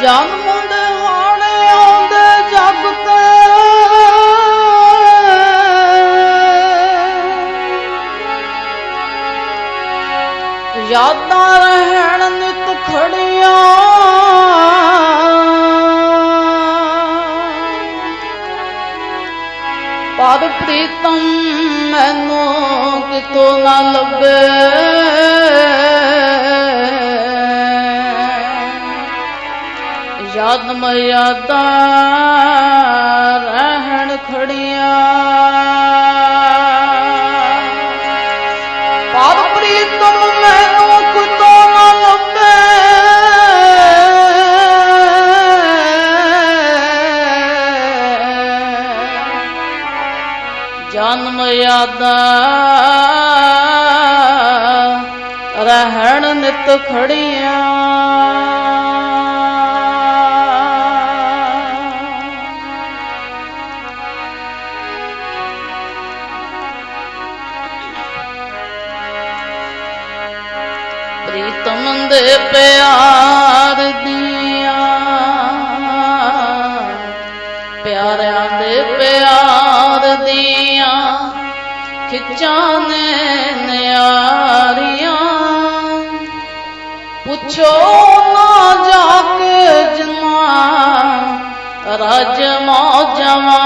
ਜਨਮ ਦਿਹਾੜੇ ਆਉਂਦੇ ਜਗ ਤੇ। ਯਾਦਾਂ ਰਹਿਣ ਨਿਤ ਖੜੀਆਂ। ਪਰ ਪ੍ਰੀਤਮ ਮੈਨੂੰ ਕਿਤੋਂ ਨਾ ਲੱਭੇ। ਯਾਦ ਯਾਦਾ ਰਹਿਣ ਖੜੀਆਂ। ਪਰ ਪ੍ਰੀਤਮ ਮੈਨੂੰ ਕਿਤੋਂ ਨਾ ਜਨਮ ਯਾਦਾਂ ਰਹਿਣ ਨਿਤ ਖੜੀਆਂ। प्रीतम दे प्यार दिया प्यार दे प्यार दिया खिचाने नियारियां पूछो ना जाके जमा राज मौजमा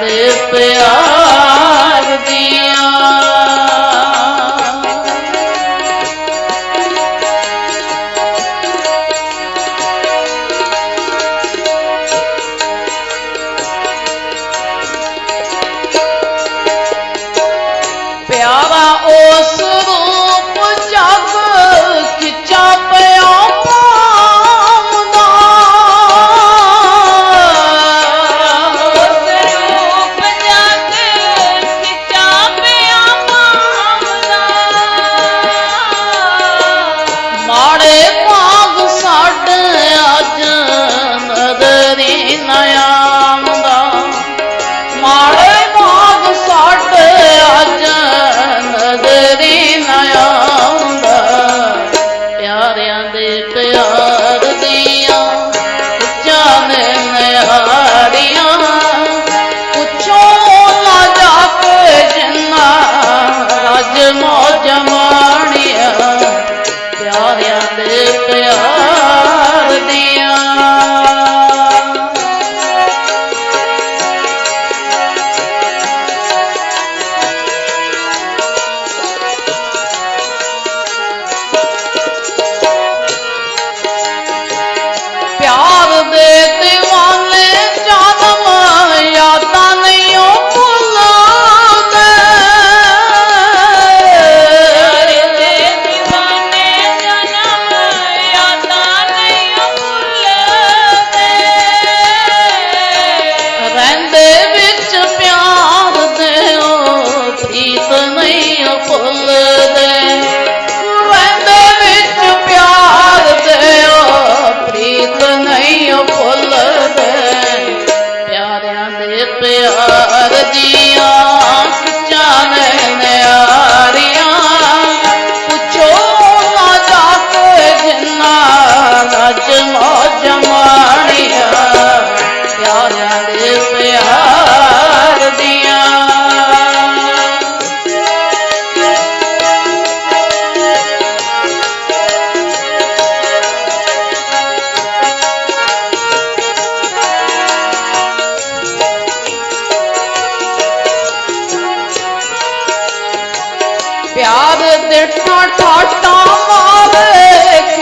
ਦੇ ਪਿਆਰ प्यार दिया। ਦੇ ਠਾਠਾ ਮਾਰੇ। ਖਿੱਚਾਂ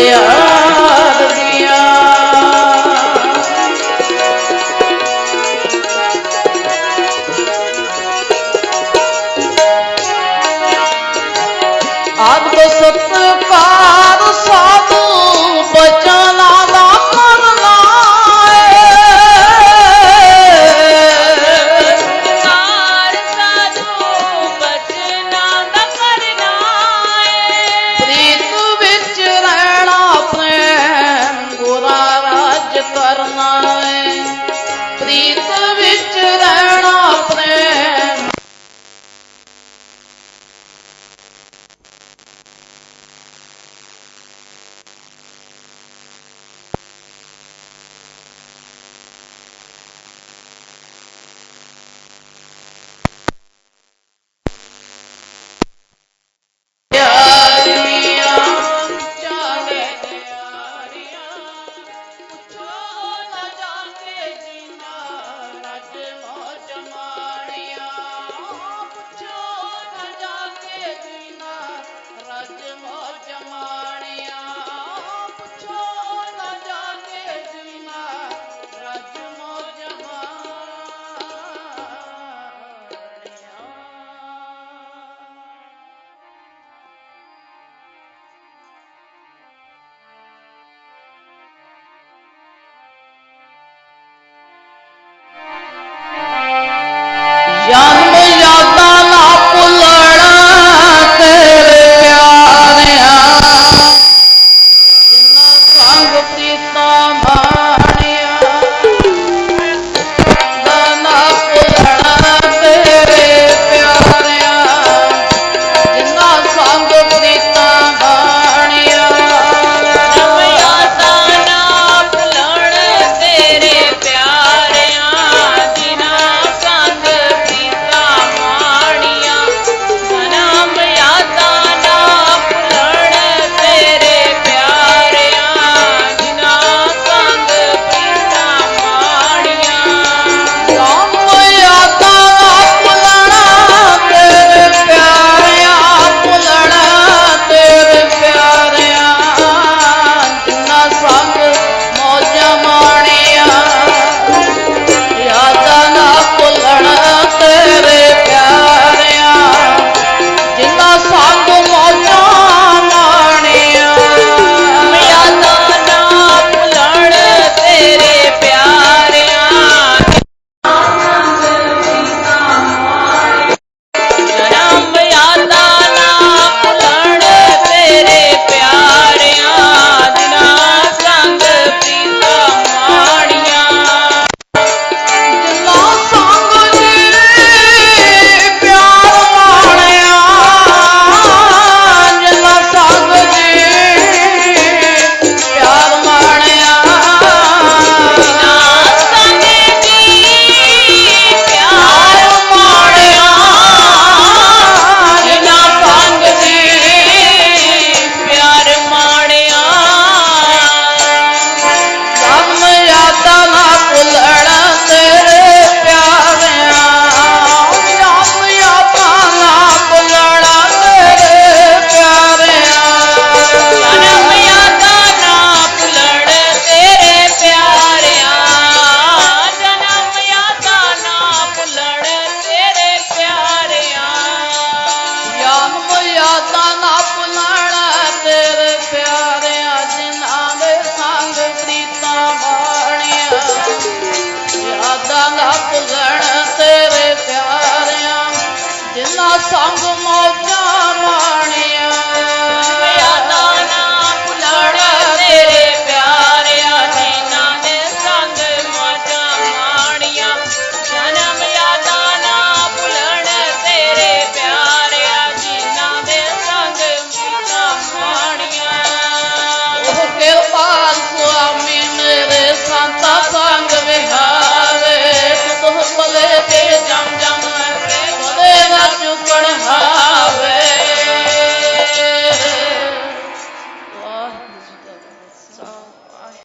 Yeah. Ya song of